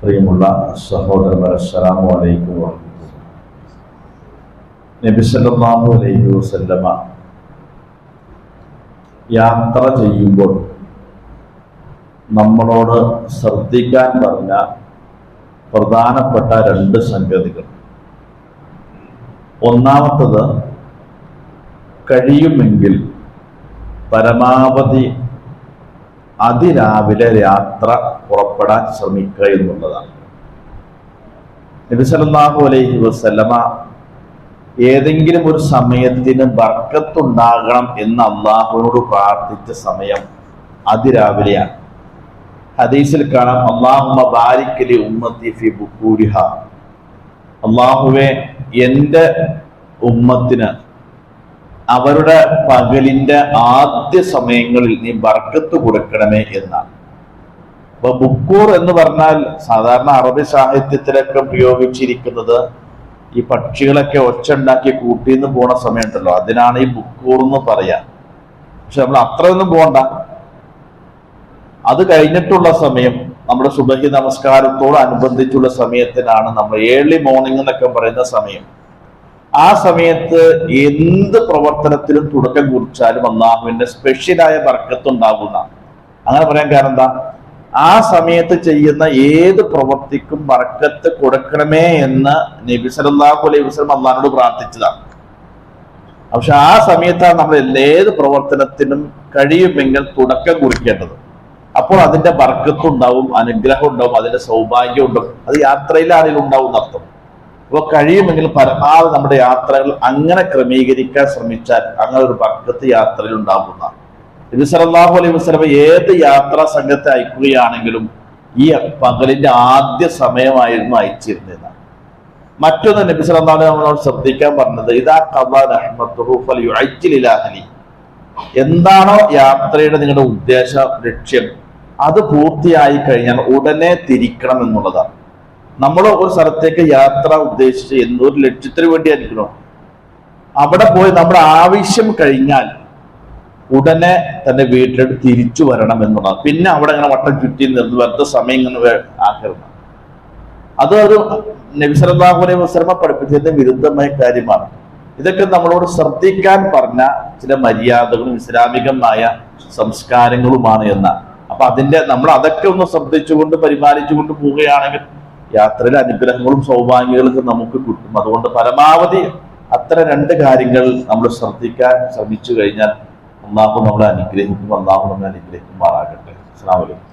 പ്രിയമുള്ള സഹോദരന്മാർ അസ്സലാമു അലൈക്കും വറഹ്മത്തുള്ളാഹി. നബി സല്ലല്ലാഹു അലൈഹി വസല്ലമ യാത്ര ചെയ്യുമ്പോൾ നമ്മളോട് ശ്രദ്ധിക്കാൻ പറഞ്ഞ പ്രധാനപ്പെട്ട രണ്ട് സംഗതികൾ ഒന്നാമത്തത് കഴിയുമെങ്കിൽ പരമാവധി അതിരാവിലെ യാത്ര പുറപ്പെടാൻ ശ്രമിക്കുക എന്നുള്ളതാണ്. നബിസലാഹു അലൈഹി വസല്ലമ ഏതെങ്കിലും ഒരു സമയത്തിന് ബർക്കത്തുണ്ടാകണം എന്ന് അള്ളാഹുവിനോട് പ്രാർത്ഥിച്ച സമയം അതിരാവിലെയാണ്. ഹദീസിൽ കാണാം അള്ളാഹുമ ബാരിക്കലി ഉമ്മത്തി ഫി ബുക്കൂരിഹ അള്ളാഹുവെ എന്റെ ഉമ്മത്തിന് അവരുടെ പകലിന്റെ ആദ്യ സമയങ്ങളിൽ നീ ബർക്കത്ത് കൊടുക്കണമേ എന്നാണ്. അപ്പൊ ബുക്കൂർ എന്ന് പറഞ്ഞാൽ സാധാരണ അറബി സാഹിത്യത്തിലൊക്കെ ഉപയോഗിച്ചിരിക്കുന്നത് ഈ പക്ഷികളൊക്കെ ഒച്ച ഉണ്ടാക്കി കൂട്ടിന്ന് പോണ സമയമുണ്ടല്ലോ. അതിനാണ് ഈ ബുക്കൂർ എന്ന് പറയാ. പക്ഷെ നമ്മൾ അത്രയൊന്നും പോണ്ട. അത് കഴിഞ്ഞിട്ടുള്ള സമയം നമ്മുടെ സുബഹി നമസ്കാരത്തോട് അനുബന്ധിച്ചുള്ള സമയത്തിനാണ് നമ്മൾ ഏർലി മോർണിംഗ് എന്നൊക്കെ പറയുന്ന സമയം. ആ സമയത്ത് എന്ത് പ്രവർത്തനത്തിലും തുടക്കം കുറിച്ചാലും അള്ളാഹുവിന്റെ സ്പെഷ്യലായ ബർക്കത്തുണ്ടാകുന്ന. അങ്ങനെ പറയാൻ കാരണം എന്താ? ആ സമയത്ത് ചെയ്യുന്ന ഏത് പ്രവൃത്തിക്കും ബർക്കത്ത് കൊടുക്കണമേ എന്ന് നബി സല്ലല്ലാഹു അലൈഹി വസ്ലം അള്ളാഹിനോട് പ്രാർത്ഥിച്ചതാണ്. പക്ഷെ ആ സമയത്താണ് നമ്മൾ ഏത് പ്രവർത്തനത്തിനും കഴിയുമെങ്കിൽ തുടക്കം കുറിക്കേണ്ടത്. അപ്പോൾ അതിന്റെ ബർക്കത്ത് ഉണ്ടാവും അനുഗ്രഹം ഉണ്ടാവും അതിന്റെ സൗഭാഗ്യം ഉണ്ടാവും അത് യാത്രയിലാണെങ്കിലും ഉണ്ടാവും അർത്ഥം. അപ്പോൾ കഴിയുമെങ്കിൽ പരമാവധി നമ്മുടെ യാത്രകൾ അങ്ങനെ ക്രമീകരിക്കാൻ ശ്രമിച്ചാൽ അങ്ങനെ ഒരു ബർക്കത്ത് യാത്രയിൽ ഉണ്ടാകുന്ന നബി സല്ലല്ലാഹു അലൈഹി വസ്ലമ ഏത് യാത്രാ സംഘത്തെ അയക്കുകയാണെങ്കിലും ഈ പകലിന്റെ ആദ്യ സമയമായിരുന്നു അയച്ചിരുന്നത്. മറ്റൊന്ന് നബി അലൈഹി നമ്മളോട് ശ്രദ്ധിക്കാൻ പറഞ്ഞത് ഇതാ ഇലാ എന്താണോ യാത്രയുടെ നിങ്ങളുടെ ഉദ്ദേശ ലക്ഷ്യം അത് പൂർത്തിയായി കഴിഞ്ഞാൽ ഉടനെ തിരിക്കണം എന്നുള്ളതാണ്. നമ്മൾ ഒരു സ്ഥലത്തേക്ക് യാത്ര ഉദ്ദേശിച്ച് എന്നൊരു ലക്ഷ്യത്തിന് വേണ്ടിയായിരിക്കണം? അവിടെ പോയി നമ്മുടെ ആവശ്യം കഴിഞ്ഞാൽ ഉടനെ തന്റെ വീട്ടിലോട്ട് തിരിച്ചു വരണം എന്നുള്ളതാണ്. പിന്നെ അവിടെ ഇങ്ങനെ വട്ടം ചുറ്റി നിന്ന് വെറുതെ സമയം ഇങ്ങനെ ആക്കരുത്. അത് ഒരു നബിസലാഹു അലൈഹി വസ്ലമ പഠിപ്പിച്ചതിന്റെ വിരുദ്ധമായ കാര്യമാണ്. ഇതൊക്കെ നമ്മളോട് ശ്രദ്ധിക്കാൻ പറഞ്ഞ ചില മര്യാദകളും ഇസ്ലാമികമായ സംസ്കാരങ്ങളുമാണ് എന്ന. അപ്പൊ അതിന്റെ നമ്മൾ അതൊക്കെ ഒന്ന് ശ്രദ്ധിച്ചുകൊണ്ട് പരിപാലിച്ചുകൊണ്ട് പോവുകയാണെങ്കിൽ യാത്രയിലെ അനുഗ്രഹങ്ങളും സൗഭാഗ്യങ്ങളും നമുക്ക് കിട്ടും. അതുകൊണ്ട് പരമാവധി അത്തരം രണ്ട് കാര്യങ്ങൾ നമ്മൾ ശ്രദ്ധിക്കാൻ ശ്രമിച്ചു കഴിഞ്ഞാൽ അള്ളാഹു നമ്മളെ അനുഗ്രഹിക്കും അള്ളാഹു നമ്മളെ അനുഗ്രഹിക്കുമാറാകട്ടെ. അസ്സാം വലൈക്കും